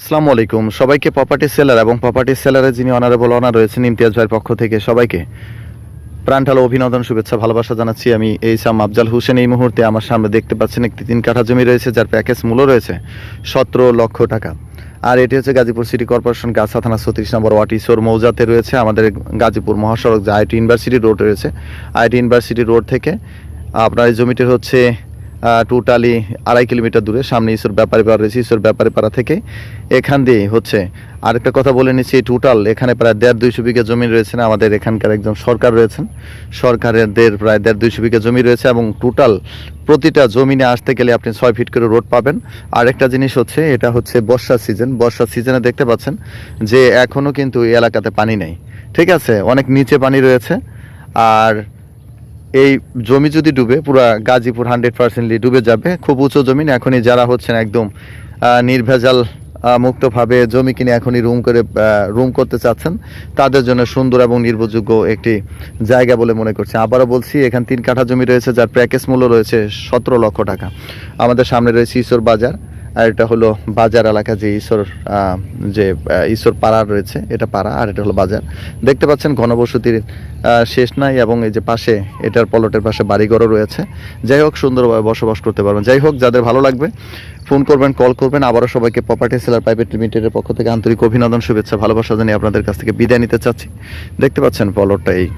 আসসালামু আলাইকুম। সবাইকে প্রপার্টি সেলার এবং প্রপার্টি সেলারে যিনি অনারেবল অনার রয়েছেন ইমতিয়াজ ভাইয়ের পক্ষ থেকে সবাইকে প্রাণঢালো অভিনন্দন, শুভেচ্ছা, ভালোবাসা জানাচ্ছি। আমি এই সাম আফজাল হোসেন। এই মুহূর্তে আমার সামনে দেখতে পাচ্ছেন একটি তিন কাঠা জমি রয়েছে, যার প্যাকেজ মূল্য রয়েছে সতেরো লক্ষ টাকা। আর এটি হচ্ছে গাজীপুর সিটি কর্পোরেশন গাছা থানা ছত্রিশ নম্বর ওয়াট ইসোর মৌজাতে রয়েছে আমাদের গাজীপুর মহাসড়ক, যে আইটি ইউনিভার্সিটি রোড রয়েছে। আইটি ইউনিভার্সিটি রোড থেকে আপনার এই জমিটির হচ্ছে টোটালি আড়াই কিলোমিটার দূরে, সামনে ঈশ্বর ব্যাপারী পাড়া রয়েছে, ঈশ্বর ব্যাপারী পাড়া থেকে এখান দিয়ে হচ্ছে। আরেকটা কথা বলে নিচ্ছি টোটাল এখানে প্রায় দেড় দুইশো বিঘা জমি রয়েছে, আমাদের এখানকার একজন সরকার রয়েছেন। সরকারের দেড় প্রায় দেড় দুইশো বিঘা জমি রয়েছে এবং টোটাল প্রতিটা জমিনে আসতে গেলে আপনি ছয় ফিট করে রোড পাবেন। আরেকটা জিনিস হচ্ছে, এটা হচ্ছে বর্ষা সিজন বর্ষা সিজনে দেখতে পাচ্ছেন যে এখনও কিন্তু এলাকাতে পানি নেই। ঠিক আছে? অনেক নিচে পানি রয়েছে। আর এই জমি যদি ডুবে, পুরা গাজীপুর হান্ড্রেড পার্সেন্টলি ডুবে যাবে, খুব উঁচু জমিন, এখনই যারা হচ্ছেন একদম নির্ভেজাল মুক্তভাবে জমি কিনে এখনই রুম করে রুম করতে চাচ্ছেন, তাদের জন্য সুন্দর এবং নির্ভরযোগ্য একটি জায়গা বলে মনে করছি। আবারও বলছি, এখানে তিন কাঠা জমি রয়েছে, যার প্যাকেজ মূল্য রয়েছে সতেরো লক্ষ টাকা। আমাদের সামনে রয়েছে ঈশ্বর বাজার। আর এটা হলো বাজার এলাকা যে ঈশ্বর যে ঈশ্বর পাড়া রয়েছে, এটা পাড়া, আর এটা হলো বাজার। দেখতে পাচ্ছেন ঘনবসতির শেষ নাই এবং এই যে পাশে এটার পলটের পাশে বাড়িঘরও রয়েছে। যাই হোক, সুন্দরভাবে বসবাস করতে পারবেন। যাই হোক, যাদের ভালো লাগবে ফোন করবেন, কল করবেন। আবারও সবাইকে প্রপার্টি সেলার প্রাইভেট লিমিটেডের পক্ষ থেকে আন্তরিক অভিনন্দন, শুভেচ্ছা, ভালোবাসা জানিয়ে আপনাদের কাছ থেকে বিদায় নিতে চাচ্ছি। দেখতে পাচ্ছেন পলটটা এই।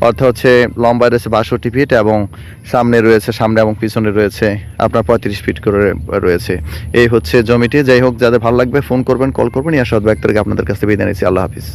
অর্থাৎ হচ্ছে লম্বায় রয়েছে বাষট্টি ফিট এবং সামনে রয়েছে, সামনে এবং পিছনে রয়েছে আপনার পঁয়ত্রিশ ফিট করে রয়েছে। এই হচ্ছে জমিটি। যাই হোক, যাদের ভালো লাগবে, ফোন করবেন, কল করবেন। ইয়াসদ ব্যক্তকে আপনাদের কাছ থেকে বিদায় নিচ্ছি। আল্লাহ হাফিজ।